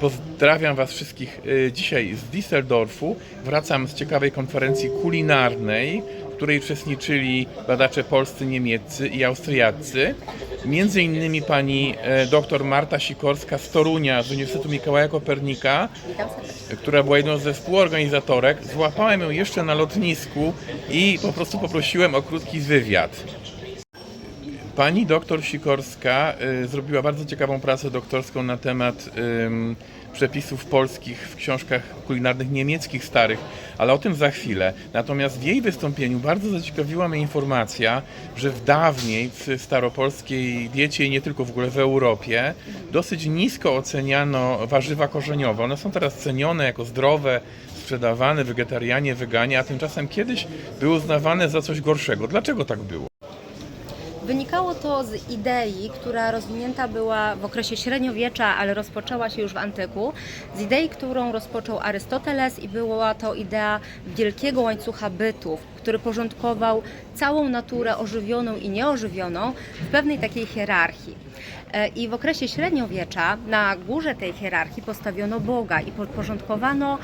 Pozdrawiam Was wszystkich e, dzisiaj z Düsseldorfu. Wracam z ciekawej konferencji kulinarnej, w której uczestniczyli badacze polscy, niemieccy i austriaccy. Między innymi pani e, dr Marta Sikorska z Torunia z Uniwersytetu Mikołaja Kopernika, która była jedną ze współorganizatorek. Złapałem ją jeszcze na lotnisku i po prostu poprosiłem o krótki wywiad. Pani doktor Sikorska y, zrobiła bardzo ciekawą pracę doktorską na temat ym, przepisów polskich w książkach kulinarnych niemieckich starych, ale o tym za chwilę. Natomiast w jej wystąpieniu bardzo zaciekawiła mnie informacja, że w dawniej w staropolskiej diecie i nie tylko w ogóle w Europie dosyć nisko oceniano warzywa korzeniowe. One są teraz cenione jako zdrowe, sprzedawane, wegetarianie, weganie, a tymczasem kiedyś były uznawane za coś gorszego. Dlaczego tak było? Wynikało to z idei, która rozwinięta była w okresie średniowiecza, ale rozpoczęła się już w antyku, z idei, którą rozpoczął Arystoteles i była to idea wielkiego łańcucha bytów, który porządkował całą naturę ożywioną i nieożywioną w pewnej takiej hierarchii. E, I w okresie średniowiecza na górze tej hierarchii postawiono Boga i podporządkowano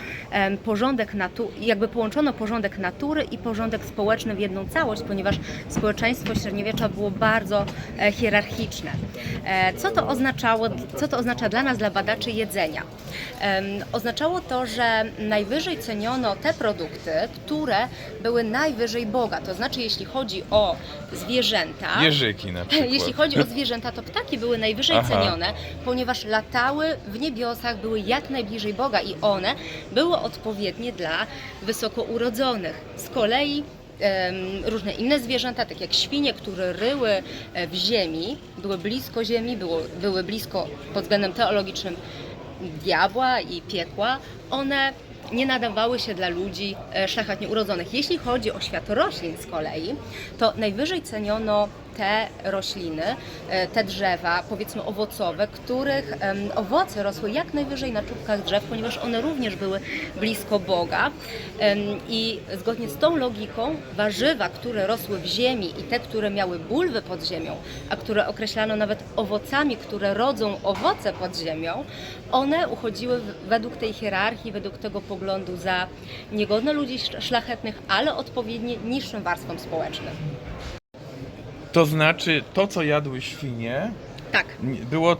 porządek natury, jakby połączono porządek natury i porządek społeczny w jedną całość, ponieważ społeczeństwo średniowiecza było bardzo e, hierarchiczne. E, Co to oznaczało, co to oznacza dla nas, dla badaczy jedzenia? Oznaczało to, że najwyżej ceniono te produkty, które były najwyżej Boga. To znaczy, jeśli chodzi o zwierzęta, Jeżyki na przykład. jeśli chodzi o zwierzęta, to ptaki były najwyżej Aha. cenione, ponieważ latały w niebiosach, były jak najbliżej Boga i one były odpowiednie dla wysoko urodzonych. Z kolei różne inne zwierzęta, tak jak świnie, które ryły e, w ziemi, były blisko ziemi, było, były blisko pod względem teologicznym diabła i piekła, one nie nadawały się dla ludzi e, szlachetnie urodzonych. Jeśli chodzi o świat roślin z kolei, to najwyżej ceniono te rośliny, e, te drzewa, powiedzmy owocowe, których owoce rosły jak najwyżej na czubkach drzew, ponieważ one również były blisko Boga. I zgodnie z tą logiką warzywa, które rosły w ziemi i te, które miały bulwy pod ziemią, a które określano nawet owocami, które rodzą owoce pod ziemią, one uchodziły według tej hierarchii, według tego poglądu za niegodne ludzi sz- szlachetnych, ale odpowiednie niższym warstwom społecznym. To znaczy, to co jadły świnie, Tak. było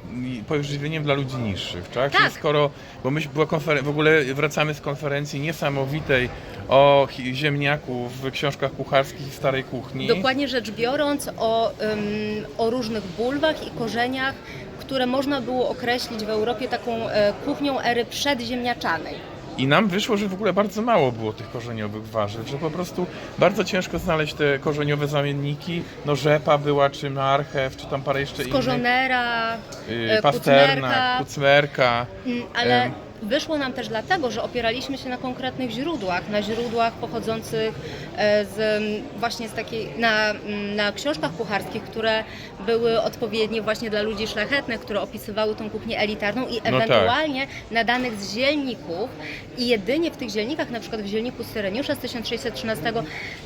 pożywieniem dla ludzi niższych, tak? Tak. Czyli skoro, bo my była konferen- w ogóle wracamy z konferencji niesamowitej o ziemniaku w książkach kucharskich i starej kuchni. Dokładnie rzecz biorąc o, ym, o różnych bulwach i korzeniach, które można było określić w Europie taką e, kuchnią ery przedziemniaczanej. I nam wyszło, że w ogóle bardzo mało było tych korzeniowych warzyw, że po prostu bardzo ciężko znaleźć te korzeniowe zamienniki. No rzepa była, czy marchew, czy tam parę jeszcze innych. Skorzonera, Yy, e, pasternak, kucmerka. kucmerka. Mm, Ale Em. Wyszło nam też dlatego, że opieraliśmy się na konkretnych źródłach, na źródłach pochodzących e, z, właśnie z takiej, na, na książkach kucharskich, które były odpowiednie właśnie dla ludzi szlachetnych, które opisywały tą kuchnię elitarną i tak. ewentualnie na danych z zielników i jedynie w tych zielnikach, na przykład w zielniku Syreniusza z 1613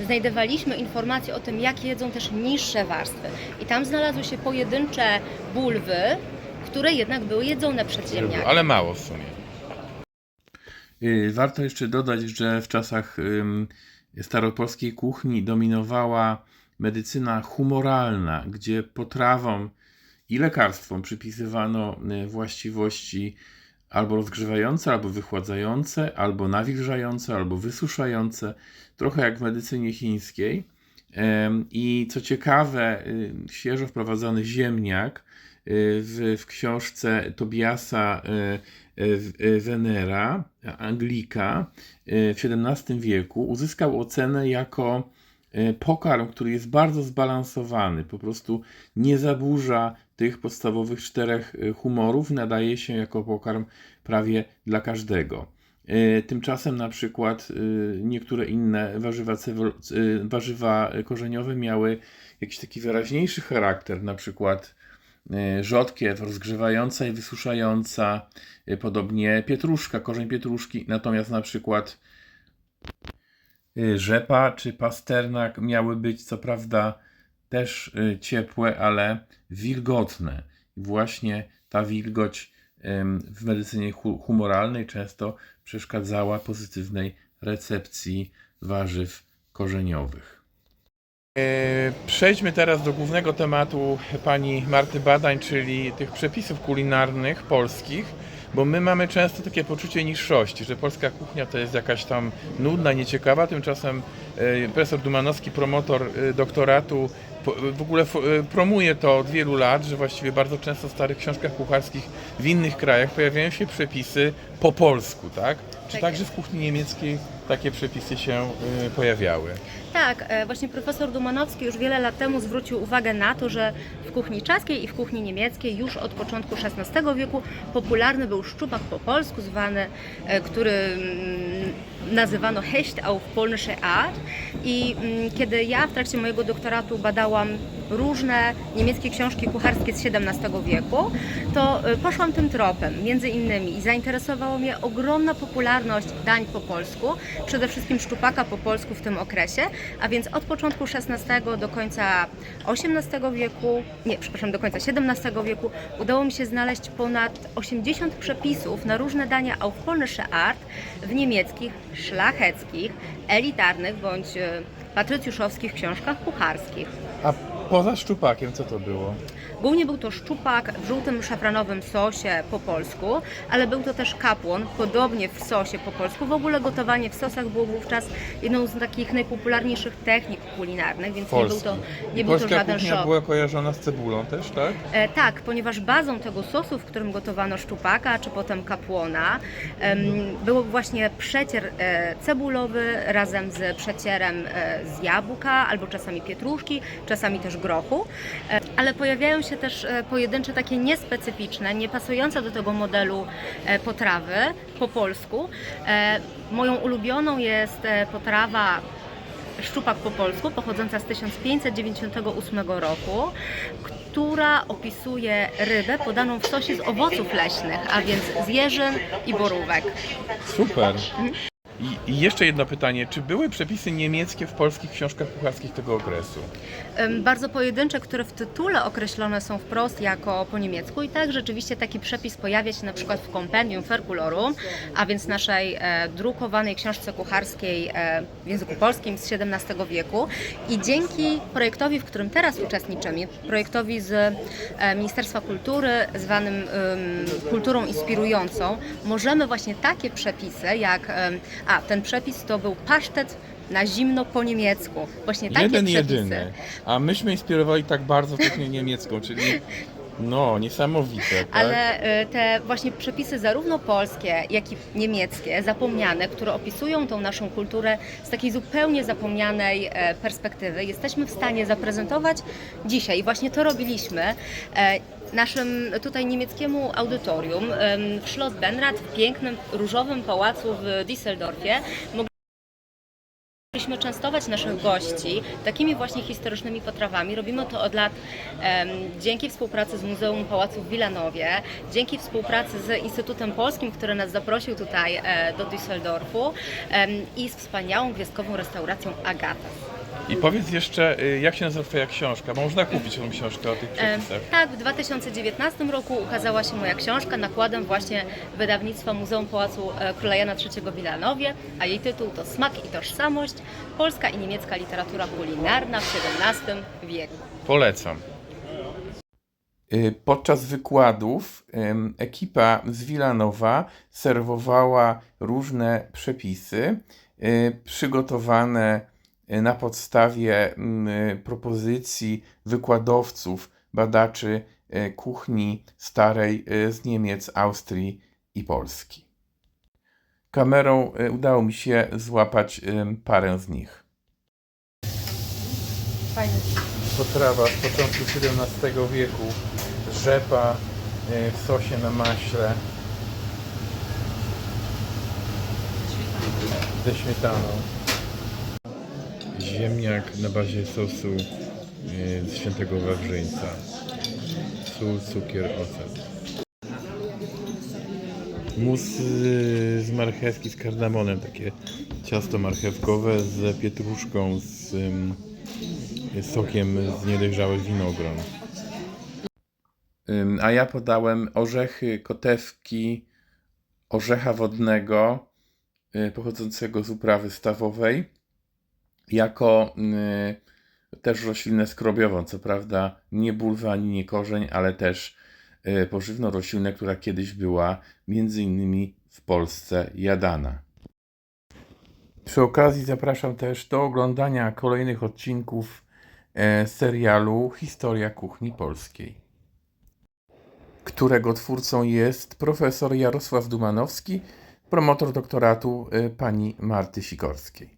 znajdowaliśmy informacje o tym, jak jedzą też niższe warstwy. I tam znalazły się pojedyncze bulwy, które jednak były jedzone przez ziemniaki. Ale mało w sumie. Y, Warto jeszcze dodać, że w czasach staropolskiej kuchni dominowała medycyna humoralna, gdzie potrawom i lekarstwom przypisywano y, właściwości albo rozgrzewające, albo wychładzające, albo nawilżające, albo wysuszające, trochę jak w medycynie chińskiej. I co ciekawe, y, świeżo wprowadzony ziemniak w, w książce Tobiasa y, y, Venera, Anglika, y, w XVII wieku uzyskał ocenę jako pokarm, który jest bardzo zbalansowany, po prostu nie zaburza tych podstawowych czterech humorów, nadaje się jako pokarm prawie dla każdego. Tymczasem na przykład niektóre inne warzywa, warzywa korzeniowe miały jakiś taki wyraźniejszy charakter, na przykład rzodkiew rozgrzewająca i wysuszająca, y, podobnie pietruszka, korzeń pietruszki, natomiast na przykład y, rzepa czy pasternak miały być co prawda też ciepłe, ale wilgotne. I właśnie ta wilgoć w medycynie hu- humoralnej często przeszkadzała pozytywnej recepcji warzyw korzeniowych. E, Przejdźmy teraz do głównego tematu pani Marty badań, czyli tych przepisów kulinarnych polskich, bo my mamy często takie poczucie niższości, że polska kuchnia to jest jakaś tam nudna, nieciekawa, tymczasem e, profesor Dumanowski, promotor e, doktoratu, w ogóle promuje to od wielu lat, że właściwie bardzo często w starych książkach kucharskich w innych krajach pojawiają się przepisy po polsku, tak? Czy Tak także jest. w kuchni niemieckiej takie przepisy się e, pojawiały? Tak, e, właśnie profesor Dumanowski już wiele lat temu zwrócił uwagę na to, że w kuchni czeskiej i w kuchni niemieckiej już od początku XVI wieku popularny był szczupak po polsku, zwany, e, który mm, nazywano Hecht auf polnische Art. I mm, kiedy ja w trakcie mojego doktoratu badałam różne niemieckie książki kucharskie z XVII wieku, to e, poszłam tym tropem, między innymi i zainteresowała mnie ogromna popularność dań po polsku, przede wszystkim szczupaka po polsku w tym okresie, a więc od początku XVI do końca XVIII wieku, nie, przepraszam, do końca XVII wieku udało mi się znaleźć ponad 80 przepisów na różne dania auf polnische Art w niemieckich, szlacheckich, elitarnych bądź e, patrycjuszowskich książkach kucharskich. A poza szczupakiem co to było? Głównie był to szczupak w żółtym szafranowym sosie po polsku, ale był to też kapłon, podobnie w sosie po polsku. W ogóle gotowanie w sosach było wówczas jedną z takich najpopularniejszych technik kulinarnych, więc nie był Polski. to, nie I był to polska żaden kuchnia szok. była kojarzona z cebulą też, tak? E, tak, ponieważ bazą tego sosu, w którym gotowano szczupaka, czy potem kapłona, em, był właśnie przecier e, cebulowy razem z przecierem e, z jabłka, albo czasami pietruszki, czasami też grochu. E, ale pojawiają się też e, pojedyncze takie niespecyficzne, niepasujące do tego modelu e, potrawy po polsku. Moją ulubioną jest potrawa Szczupak po polsku, pochodząca z 1598 roku, która opisuje rybę podaną w sosie z owoców leśnych, a więc z jeżyn i borówek. Super. I, jeszcze jedno pytanie. Czy były przepisy niemieckie w polskich książkach kucharskich tego okresu? Bardzo pojedyncze, które w tytule określone są wprost jako po niemiecku i tak rzeczywiście taki przepis pojawia się na przykład w Compendium Ferculorum, a więc naszej e, drukowanej książce kucharskiej e, w języku polskim z XVII wieku i dzięki projektowi, w którym teraz uczestniczymy, projektowi z e, Ministerstwa Kultury zwanym em, kulturą inspirującą, możemy właśnie takie przepisy jak, em, a ten przepis to był pasztet na zimno po niemiecku. Właśnie takie Jeden przepisy. jedyny. A myśmy inspirowali tak bardzo kuchnię niemiecką, czyli no, niesamowite, tak? Ale e, te właśnie przepisy zarówno polskie, jak i niemieckie, zapomniane, które opisują tą naszą kulturę z takiej zupełnie zapomnianej e, perspektywy, jesteśmy w stanie zaprezentować dzisiaj. I właśnie to robiliśmy. e, Naszym tutaj niemieckiemu audytorium w Schloss Benrad, w pięknym różowym pałacu w Düsseldorfie, Mogliśmy częstować naszych gości takimi właśnie historycznymi potrawami. Robimy to od lat dzięki współpracy z Muzeum Pałacu w Wilanowie, dzięki współpracy z Instytutem Polskim, który nas zaprosił tutaj e, do Düsseldorfu em, i z wspaniałą gwiazdkową restauracją Agata. I powiedz jeszcze, y, jak się nazywa twoja książka? Bo można kupić tą książkę o tych przepisach. Tak, w 2019 roku ukazała się moja książka nakładem właśnie wydawnictwa Muzeum Pałacu e, Króla Jana III w Wilanowie, a jej tytuł to Smak i Tożsamość – Polska i niemiecka literatura kulinarna w XVII wieku. Polecam. Y, Podczas wykładów ekipa z Wilanowa serwowała różne przepisy y, przygotowane na podstawie mm, propozycji wykładowców, badaczy y, kuchni starej y, z Niemiec, Austrii i Polski. Kamerą y, udało mi się złapać parę z nich. Fajnie. potrawa z początku XVII wieku, rzepa e, w sosie na maśle ze śmietaną. Ziemniak na bazie sosu e, z świętego Wawrzyńca. Sól, cukier, ocet. Mus z, z marchewki z kardamonem, takie ciasto marchewkowe z pietruszką, z sokiem z niedojrzałych winogron. A ja podałem orzechy, kotewki, orzecha wodnego y, pochodzącego z uprawy stawowej jako y, też roślinę skrobiową. Co prawda nie bulwa ani nie korzeń, ale też y, pożywną roślinę, która kiedyś była między innymi w Polsce jadana. Przy okazji zapraszam też do oglądania kolejnych odcinków e, serialu Historia Kuchni Polskiej, którego twórcą jest profesor Jarosław Dumanowski, promotor doktoratu e, pani Marty Sikorskiej.